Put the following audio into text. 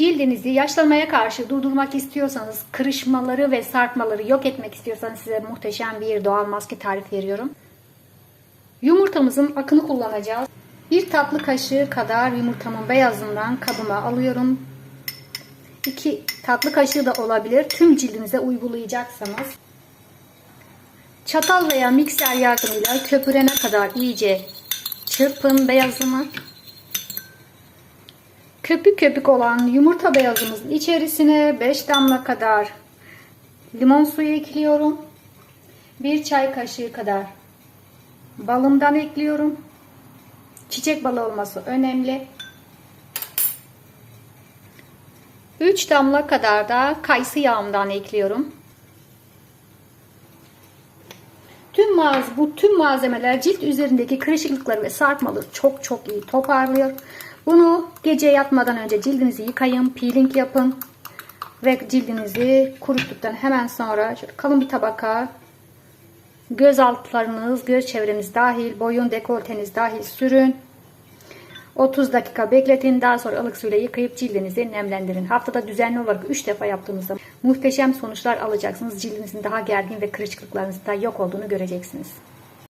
Cildinizi yaşlanmaya karşı durdurmak istiyorsanız, kırışmaları ve sarkmaları yok etmek istiyorsanız size muhteşem bir doğal maske tarif veriyorum. Yumurtamızın akını kullanacağız. Bir tatlı kaşığı kadar yumurtamın beyazından kabıma alıyorum. 2 tatlı kaşığı da olabilir. Tüm cildinize uygulayacaksanız. Çatal veya mikser yardımıyla köpürene kadar iyice çırpın beyazını. Köpük köpük olan yumurta beyazımızın içerisine 5 damla kadar limon suyu ekliyorum. 1 çay kaşığı kadar balımdan ekliyorum. Çiçek balı olması önemli. 3 damla kadar da kayısı yağımdan ekliyorum. Tüm maz bu tüm malzemeler cilt üzerindeki kırışıklıkları ve sarkmaları çok çok iyi toparlıyor. Bunu gece yatmadan önce cildinizi yıkayın, peeling yapın ve cildinizi kuruttuktan hemen sonra şöyle kalın bir tabaka göz altlarınız, göz çevreniz dahil, boyun dekolteniz dahil sürün. 30 dakika bekletin. Daha sonra ılık suyla yıkayıp cildinizi nemlendirin. Haftada düzenli olarak 3 defa yaptığınızda muhteşem sonuçlar alacaksınız. Cildinizin daha gergin ve kırışıklıklarınızın da yok olduğunu göreceksiniz.